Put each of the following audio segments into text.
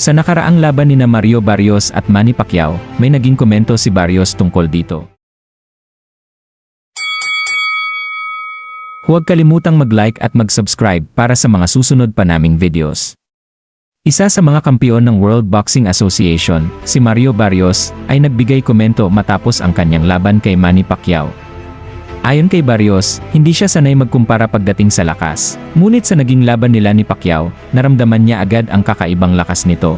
Sa nakaraang laban ni na Mario Barrios at Manny Pacquiao, may naging komento si Barrios tungkol dito. Huwag kalimutang mag-like at mag-subscribe para sa mga susunod pa naming videos. Isa sa mga kampiyon ng World Boxing Association, si Mario Barrios, ay nagbigay komento matapos ang kanyang laban kay Manny Pacquiao. Ayon kay Barrios, hindi siya sanay magkumpara pagdating sa lakas. Ngunit sa naging laban nila ni Pacquiao, naramdaman niya agad ang kakaibang lakas nito.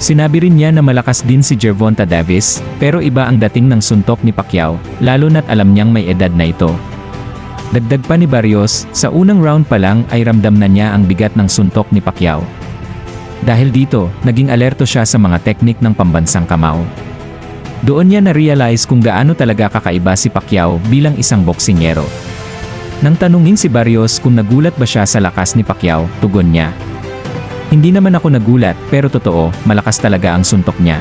Sinabi rin niya na malakas din si Gervonta Davis, pero iba ang dating ng suntok ni Pacquiao, lalo na't alam niyang may edad na ito. Dagdag pa ni Barrios, sa unang round pa lang ay ramdam na niya ang bigat ng suntok ni Pacquiao. Dahil dito, naging alerto siya sa mga teknik ng pambansang kamao. Doon niya na-realize kung gaano talaga kakaiba si Pacquiao bilang isang boksingero. Nang tanungin si Barrios kung nagulat ba siya sa lakas ni Pacquiao, tugon niya. Hindi naman ako nagulat pero totoo, malakas talaga ang suntok niya.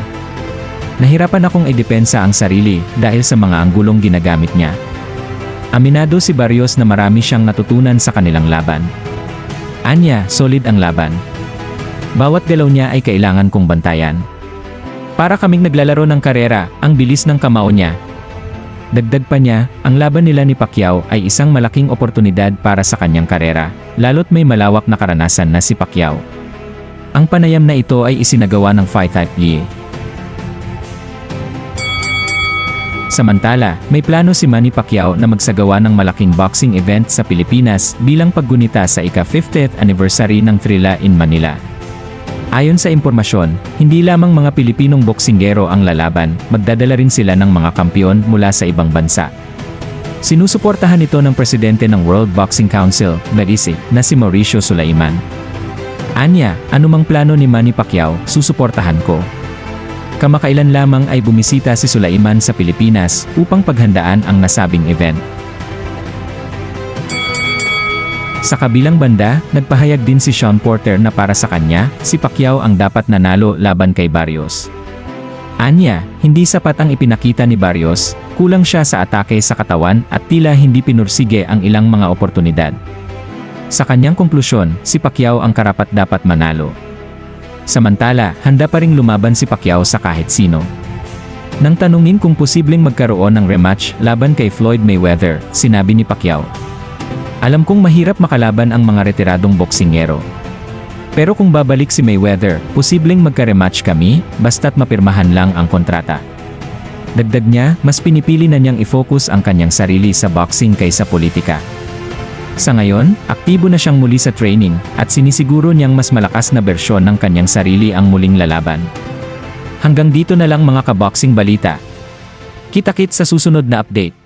Nahirapan akong idepensa ang sarili dahil sa mga anggulong ginagamit niya. Aminado si Barrios na marami siyang natutunan sa kanilang laban. Anya, solid ang laban. Bawat galaw niya ay kailangan kong bantayan. Para kaming naglalaro ng karera, ang bilis ng kamao niya. Dagdag pa niya, ang laban nila ni Pacquiao ay isang malaking oportunidad para sa kanyang karera, lalo't may malawak na karanasan na si Pacquiao. Ang panayam na ito ay isinagawa ng Fight Type Lee. Samantala, may plano si Manny Pacquiao na magsagawa ng malaking boxing event sa Pilipinas bilang paggunita sa ika-50th anniversary ng Trila in Manila. Ayon sa impormasyon, hindi lamang mga Pilipinong boksinggero ang lalaban, magdadala rin sila ng mga kampyon mula sa ibang bansa. Sinusuportahan ito ng presidente ng World Boxing Council, MERISI, na si Mauricio Sulaiman. Anya, anumang plano ni Manny Pacquiao, susuportahan ko. Kamakailan lamang ay bumisita si Sulaiman sa Pilipinas upang paghandaan ang nasabing event. Sa kabilang banda, nagpahayag din si Sean Porter na para sa kanya, si Pacquiao ang dapat nanalo laban kay Barrios. Anya, hindi sapat ang ipinakita ni Barrios, kulang siya sa atake sa katawan at tila hindi pinursige ang ilang mga oportunidad. Sa kanyang konklusyon, si Pacquiao ang karapat dapat manalo. Samantala, handa pa ring lumaban si Pacquiao sa kahit sino. Nang tanungin kung posibleng magkaroon ng rematch laban kay Floyd Mayweather, sinabi ni Pacquiao, Alam kong mahirap makalaban ang mga retiradong boksingero. Pero kung babalik si Mayweather, posibleng magka-rematch kami, basta't mapirmahan lang ang kontrata. Dagdag niya, mas pinipili na niyang i-focus ang kanyang sarili sa boxing kaysa politika. Sa ngayon, aktibo na siyang muli sa training at sinisiguro niyang mas malakas na bersyon ng kanyang sarili ang muling lalaban. Hanggang dito na lang mga kaboxing balita. Kita-kit sa susunod na update.